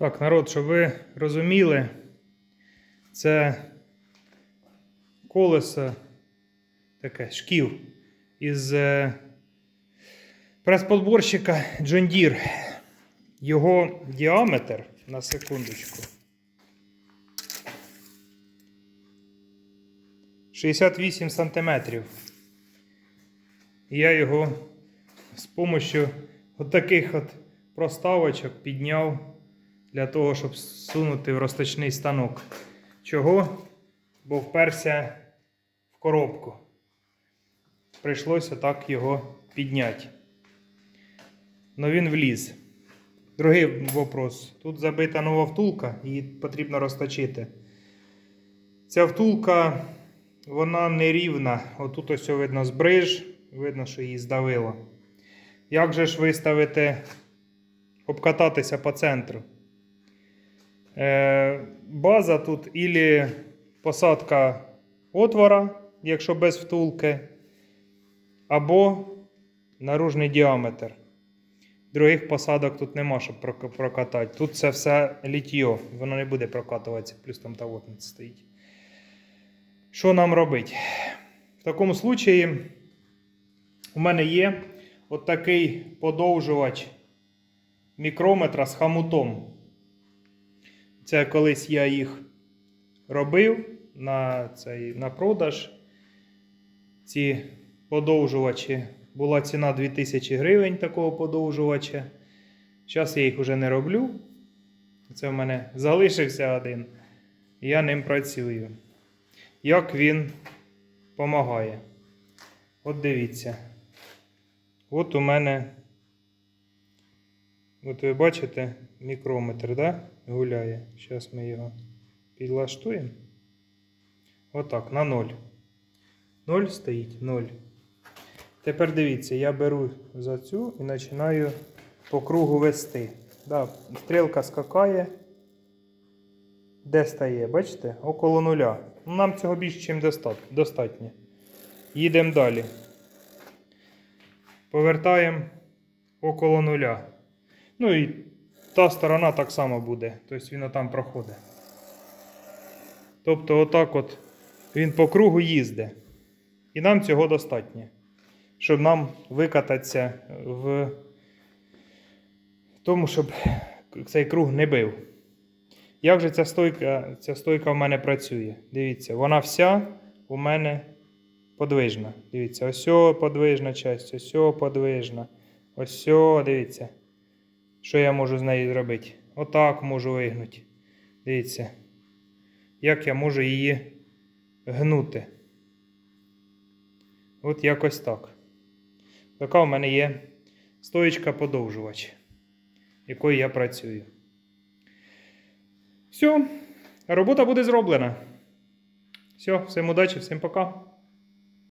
Так, народ, щоб ви розуміли, це колесо таке шків із е, прес-подборщика John Deere. Його діаметр на секундочку. 68 сантиметрів. Я його з допомогою от от проставочок підняв для того, щоб сунути в розточний станок. Чого? Бо вперся в коробку. Прийшлося так його підняти. Ну він вліз. Другий вопрос. Тут забита нова втулка, її потрібно розточити. Ця втулка, вона не рівна. Отут ось видно збриж, видно, що її здавило. Як же ж виставити, обкататися по центру? Е, база тут ілі посадка отвора, якщо без втулки, або наружний діаметр. Других посадок тут нема, щоб прокатати. Тут це все літьо, воно не буде прокатуватися, плюс там та вотниця стоїть. Що нам робити? В такому случаї у мене є от такий подовжувач мікрометра з хамутом. Це колись я їх робив на, цей, на продаж. Ці подовжувачі. Була ціна 2000 гривень такого подовжувача. Зараз я їх вже не роблю. Це в мене залишився один. Я ним працюю. Як він допомагає? От дивіться. От у мене. От ви бачите, мікрометр, да? Гуляє. Зараз ми його підлаштуємо. Отак, на 0. 0 стоїть 0. Тепер дивіться, я беру за цю і починаю по кругу вести. Да, стрілка скакає. Де стає? Бачите? Около нуля. Ну, Нам цього більше, ніж достатньо. Їдемо далі. Повертаємо около нуля. Ну і та сторона так само буде. Тобто він там проходить. Тобто, отак от він по кругу їздить. І нам цього достатньо. Щоб нам викататися в тому, щоб цей круг не бив. Як же ця стойка, ця стойка в мене працює? Дивіться, вона вся у мене подвижна. Дивіться, ось подвижна часть, ось подвижна. Ось дивіться. Що я можу з нею зробити? Отак можу вигнути. Дивіться. Як я можу її гнути. От якось так. Така у мене є стоїчка подовжувач, якою я працюю. Все, робота буде зроблена. Все, всім удачі, всім пока.